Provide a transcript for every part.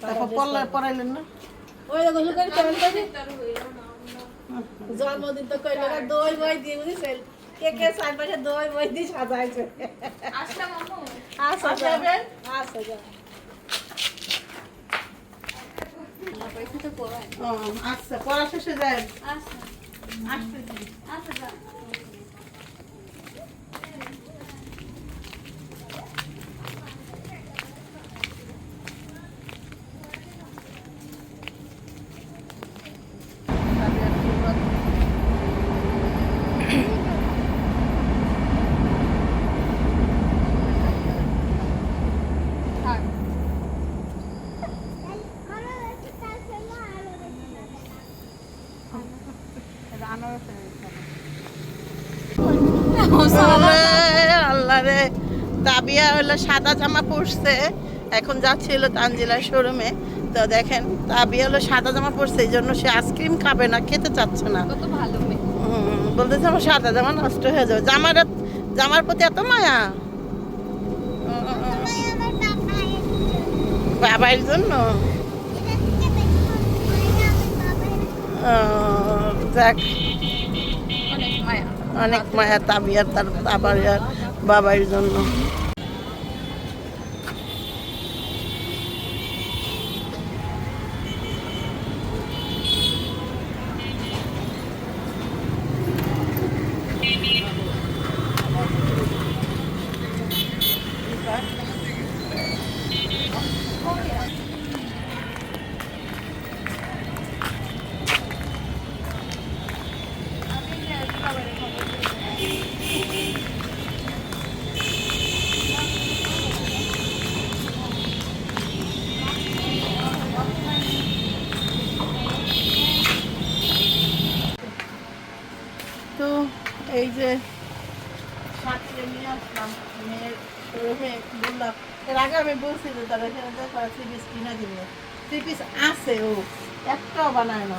তারপর পড়লে পড়াইলেন না? ওই দেখো করে জন্মদিন তো কইলো দই বই দিয়ে বুঝছেন কে কে চার দই বই দিয়ে সাজাইছে। আসলাম আম্মু আসো যাবেন আসো যাবেন পয়সা তো পড়ায়। ও আচ্ছা পড়া শেষে যায় আচ্ছা আচ্ছা যা থাক আল্লাহ রে। তাবিয়া হলো সাদা জামা পরছে। এখন যাচ্ছিল তানজিলার শোরুমে। তো দেখেন তাবিয়া হলো সাদা জামা পরছে এই জন্য সে আইসক্রিম খাবে না খেতে চাচ্ছে না। বলতেছে আমার সাদা জামা নষ্ট হয়ে যাবে। জামার জামার প্রতি এত মায়া? বাবার জন্য? মায়া অনেক মায়া তাবিয়ার তার তাবার বাবার জন্য। এই যে সাথে নিয়ে আসলাম মেয়ের শোরুমে বললাম এর আগে আমি বলছি যে তারা এখানে থ্রি পিস কিনে দিবে। থ্রি পিস আছে ও একটাও বানায় না।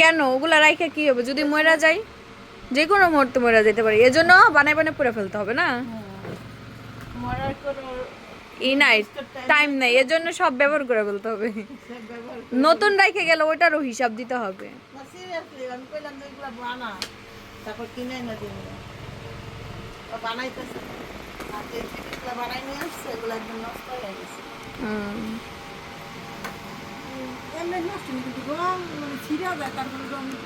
কেন? ওগুলা রাইখে কি হবে? যদি মরা যায় যে কোনো মুহূর্তে মরা যেতে পারে। এজন্য বানাই বানাই পরে ফেলতে হবে না? মরার কোনো ই নাই টাইম নাই। এজন্য সব ব্যবহার করে ফেলতে হবে। নতুন রাইখে গেলে ওইটারও হিসাব দিতে হবে। তারপর কিনে না দিন ও বানাইতেছে। আর যে জিনিসগুলো বানাই নিয়ে আসছে এগুলো একদম নষ্ট হয়ে গেছে। হুম। এমনি নষ্ট কিন্তু রং মানে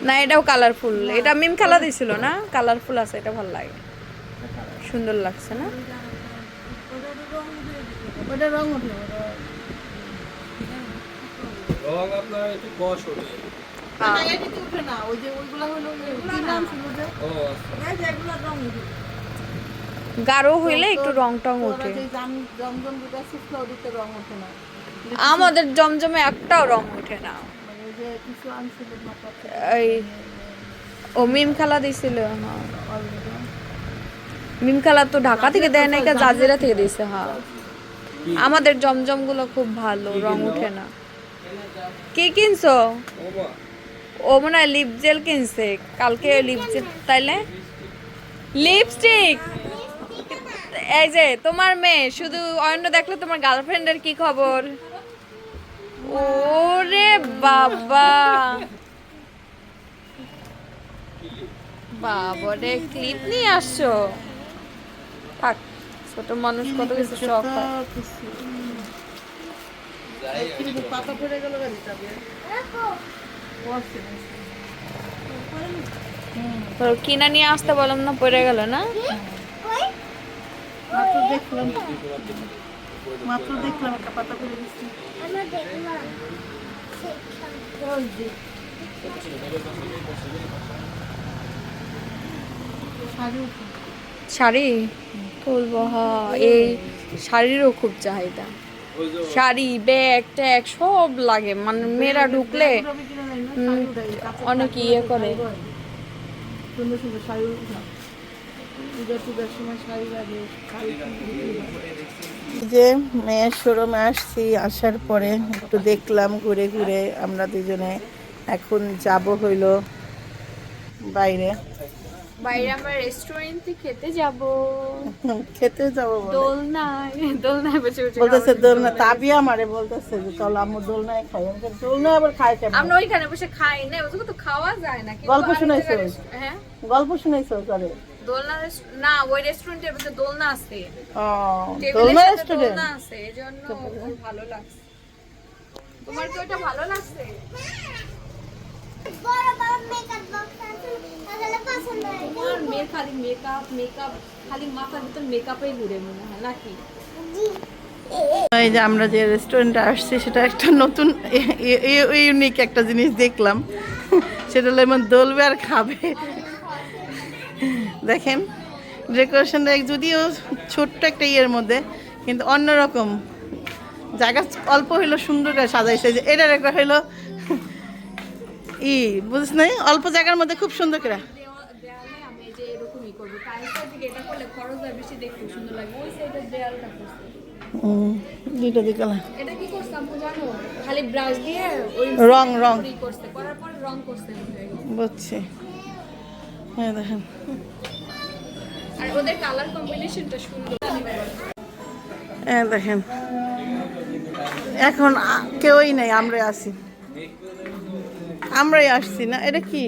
না এটাও কালারফুল এটা মিম খেলা দিছিল না? কালারফুল আছে এটা ভালো লাগে। সুন্দর লাগছে না? ওটা রং উঠল রং আপনার একটু কষ ওঠে। না, এদিকে উঠে না ওই যে ওইগুলো হলো ওই কি নাম ছিল যে। ও আচ্ছা। এই যে এগুলো রং উঠে। গাঢ় হইলে একটু রং টং ওঠে। ওঠে আমাদের জমজমে একটাও রং ওঠে না। মানে এই ও মিম খেলা দিছিল হ্যাঁ মিম খেলা তো ঢাকা থেকে দেয় না জাজিরা থেকে দিছে হ্যাঁ। আমাদের জমজমগুলো খুব ভালো রং উঠে না। কি কিনছো? ও মনে হয় লিপ জেল কিনছে। কালকে লিপ জেল তাইলে? লিপস্টিক এই যে, তোমার মেয়ে, শুধু অন্য দেখলে তোমার গার্লফ্রেন্ডের কি খবর? ওরে বাবা। বাবা রে ক্লিপ নিয়ে আসছো? থাক, ছোট মানুষ কত কিছু শখ হয়। পাতা পড়ে গেল কিনা নিয়ে আসতে বললাম না পড়ে গেল না? মাত্র দেখলাম। একটা পাতা পড়ে গেছে। শাড়ি। তুলবো হ্যাঁ এই শাড়িরও খুব চাহিদা। শাড়ি ব্যাগ ট্যাগ সব লাগে। মানে মেয়েরা ঢুকলে অনেক ইয়ে করে। সুন্দর সময় যে মেয়ের শোরুমে আসছি, আসার পরে একটু দেখলাম, ঘুরে ঘুরে আমরা দুজনে এখন যাব হইল বাইরে বাইরে আমরা রেস্টুরেন্টে খেতে যাব। খেতে যাব। দোলনায় দোলনায় বসে বসে বলতেছে দোলনা তাবিয়া আমারে বলতেছে যে চল আম্মু দোলনায় খাই। আমি বলছি, দোলনায় আবার খাই কেমন? আমরা ওইখানে বসে খাই না ওগুলো তো খাওয়া যায় না কিন্তু গল্প শোনাইছো? হ্যাঁ? গল্প শুনাইছো করে দোলনা না ওই রেস্টুরেন্টের মধ্যে দোলনা আছে। ও দোলনা রেস্টুরেন্ট দোলনা আছে এজন্য ভালো লাগছে। তোমার কি ওটা ভালো লাগছে? মেয়ের খালি মেকআপ মেকআপ খালি মাথার ভিতর মেকআপেই ঘুরে মনে হয়, নাকি? যে আমরা যে রেস্টুরেন্টে আসছি, সেটা একটা নতুন ইউনিক একটা জিনিস দেখলাম। সেটা হলো এমন দোলবে আর খাবে। দেখেন ডেকোরেশনটা যদিও ছোট্ট একটা ইয়ের মধ্যে, কিন্তু অন্যরকম। জায়গা অল্প হইল সুন্দর করে সাজাইছে, যে এটার একটা হইল, ই, বুঝছ নাই? অল্প জায়গার মধ্যে খুব সুন্দর করে দেওয়া- দেয়ালে আমি এই যে এরকমই করব দিকে দুইটা দিকালা এটা কি করছে জানো খালি ব্রাশ দিয়ে রং, রং। বুঝছি। হ্যাঁ দেখেন। আর ওদের কালার কম্বিনেশনটা সুন্দর হ্যাঁ দেখেন। এখন কেউই নাই আমরাই আসি আমরাই আসছি না। এটা কি?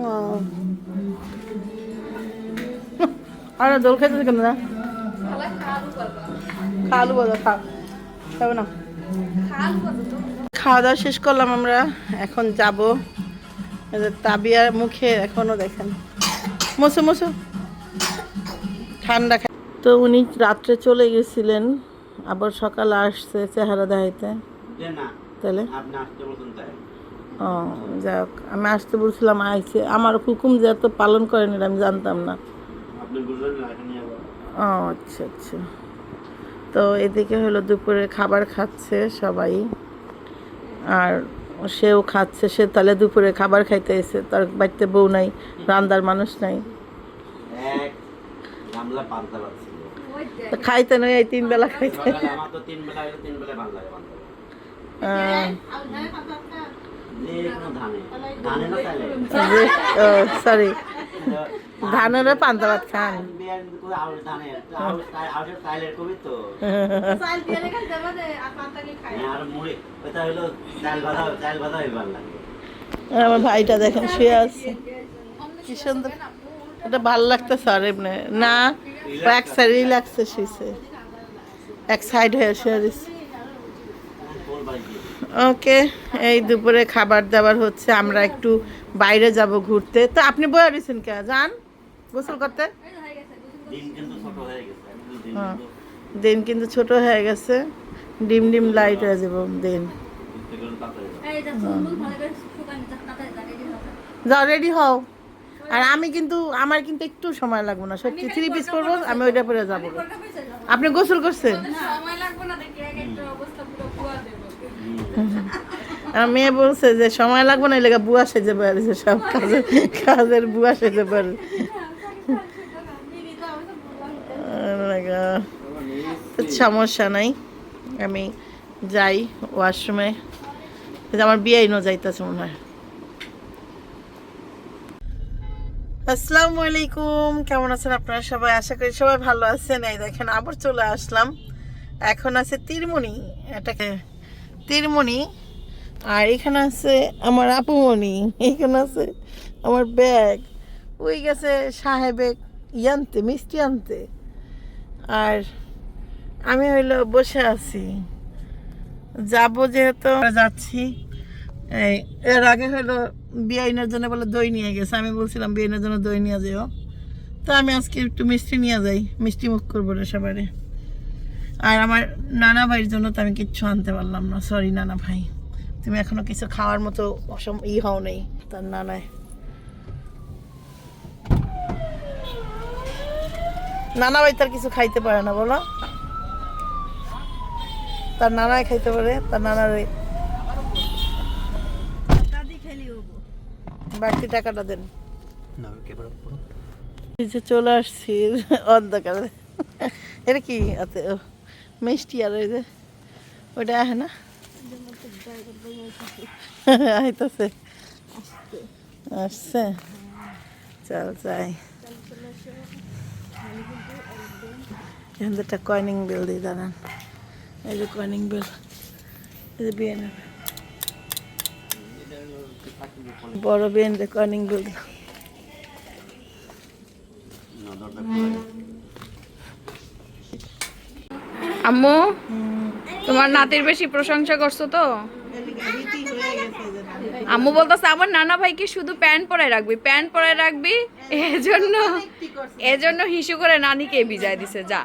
ও। আরে দোল খাইতে কেন না খালু বলো খা খাবে না? খাওয়া দাওয়া শেষ করলাম আমরা এখন যাব। তাবিয়ার মুখে এখনও দেখেন। মসু মসু। ঠান্ডা তো উনি রাত্রে চলে গেছিলেন আবার সকালে আসছে চেহারা দেখাইতে। তাহলে? ও যাক আমি আসতে বলছিলাম আইছে আমার হুকুম যে এত পালন করেন এটা আমি জানতাম না। ও আচ্ছা আচ্ছা। তো এদিকে হলো দুপুরে খাবার খাচ্ছে সবাই। আর সেও খাচ্ছে সে তাহলে দুপুরে খাবার খাইতে এসে তার বাড়িতে বউ নাই রান্দার মানুষ নাই। খাইতে নয় এই তিন বেলা খাইতে। সরি ধানেরও পান্তা ভাত খান। হয়ে। আমার ভাইটা দেখেন শুয়ে আছে। কি সুন্দর। এটা ভালো লাগতেছে আর এমনি। না এক সাইড রিল্যাক্সে শুয়েছে এক সাইড হয়ে শুয়ে দিচ্ছে ওকে এই দুপুরে খাবার দাবার হচ্ছে আমরা একটু বাইরে যাব ঘুরতে। তো আপনি বয়ে দিয়েছেন কে? যান গোসল করতে? দিন কিন্তু ছোট হয়ে গেছে। দিন হ্যাঁ। কিন্তু দিন হয়ে গেছে। ডিম ডিম লাইট হয়ে যাব দিন। ঘুরতে গেলে তাড়াতাড়ি যাবে। এই যে ফুল ভালো করে শুকান তাড়াতাড়ি লাগে যাও রেডি হও। আর আমি কিন্তু আমার কিন্তু একটু সময় লাগবে না। সত্যি থ্রি পিস পরবো আমি ওইটা পরে যাব। আপনি গোসল করছেন? সময় লাগবে না দেখি এক একটা অবস্থা পুরো পুয়া দেবো। আর মেয়ে বলছে যে সময় লাগবে না এলাকা বুয়া সেজে পারে সব কাজের কাজের বুয়া সেজে পারে সমস্যা নাই। আমি যাই ওয়াশরুমে। আমার বিয়ে ন যাইতেছে মনে হয়। আসসালামু আলাইকুম, কেমন আছেন আপনারা সবাই? আশা করি সবাই ভালো আছেন। এই দেখেন, আবার চলে আসলাম। এখন আছে তিরমণি এটাকে তিরমণি, আর এখানে আছে আমার আপুমণি, এখানে আছে আমার ব্যাগ। ওই গেছে সাহেবে ইয়ানতে, মিষ্টি আনতে। আর আমি হইল বসে আছি। যাব যেহেতু যাচ্ছি। এই, এর আগে হলো বিয়াইনের জন্য বলে দই নিয়ে গেছে। আমি বলছিলাম বিয়াইনের জন্য দই নিয়ে যেও। তো আমি আজকে একটু মিষ্টি নিয়ে যাই। মিষ্টি মুখ করব রে সবারে। আর আমার নানা ভাইয়ের জন্য তো আমি কিচ্ছু আনতে পারলাম না। সরি নানা ভাই। তুমি এখনও কিছু খাওয়ার মতো অসম ই হও নেই। তার নানায়। নানা ভাই তার কিছু খাইতে পারে না বলো। তার নানায় খাইতে পারে তার নানারে বাড়তি টাকাটা দেন। যে চলে আসছি অন্ধকারে। এটা কি? মিষ্টি আর ওই যে ওইটা আহে না? আইতাছে। আসছে। চল যাই। এখান থেকে একটা কয়েনিং বিল দিই দাঁড়ান এই যে কয়েনিং বিল এই যে বিয়ে বড় বিয়ে কয়েনিং আম্মু তোমার নাতির বেশি প্রশংসা করছ তো? আম্মু বলতেছে, আমার নানা ভাইকে শুধু প্যান্ট পরায় রাখবি, প্যান্ট পরায় রাখবি? এজন্য এজন্য হিসু করে নানিকে বিজায় দিছে যা।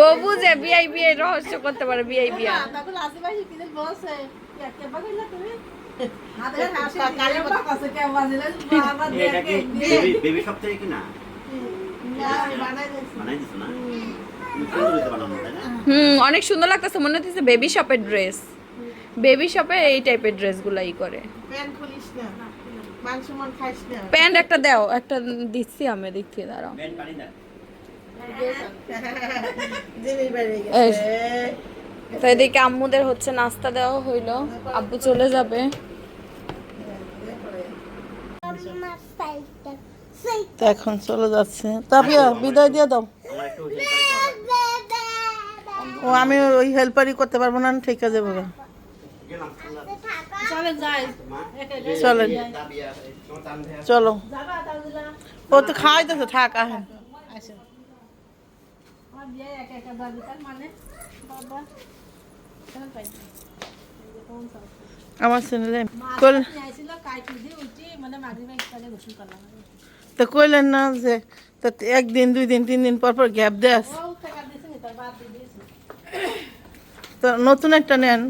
ও বুঝে বিআই বিয়ে রহস্য করতে পারে বিআই বিয়া। বাবা থেকে হুম। অনেক সুন্দর লাগতেছে মনে হচ্ছে বেবি শপের ড্রেস বেবি শপে এই টাইপের ড্রেসগুলাই করে। প্যান্ট একটা দাও একটা দিচ্ছি আমি দেখছি দাঁড়াও। তো এদিকে আম্মুদের হচ্ছে নাস্তা দেওয়া হইল। আব্বু চলে যাবে। তো এখন চলে যাচ্ছে। তাপিয়া বিদায় দিয়ে দাও। ও আমি ওই হেল্পারই করতে পারব না ঠিক আছে বাবা গেলাম চলেন চলো। যাবা তাহলে ও তো থাক আহেন একা একা বাবু তার মানে বাবা আমার মানে করলাম তো কইলেন না যে তো একদিন দুই দিন তিন দিন পর পর গ্যাপ দেস তো নতুন একটা নেন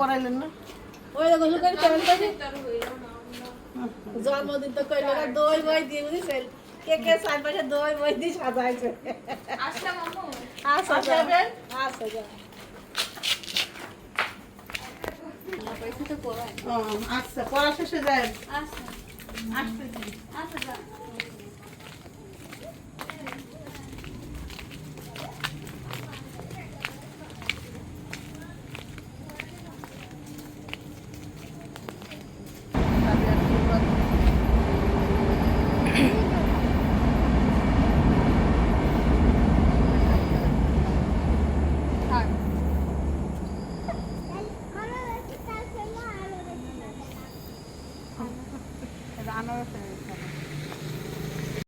পড়াইলেন না ওই জন্মদিন তো কইলো না দই বই দিয়ে কে কে চারপাশে পাশে দই বই দিয়ে সাজাইছে আসলাম আম্মু আসো যাবেন আসো যা না পয়সা তো পড়ায়। ও আচ্ছা পড়া শেষে যায় আচ্ছা। আসতেছি আচ্ছা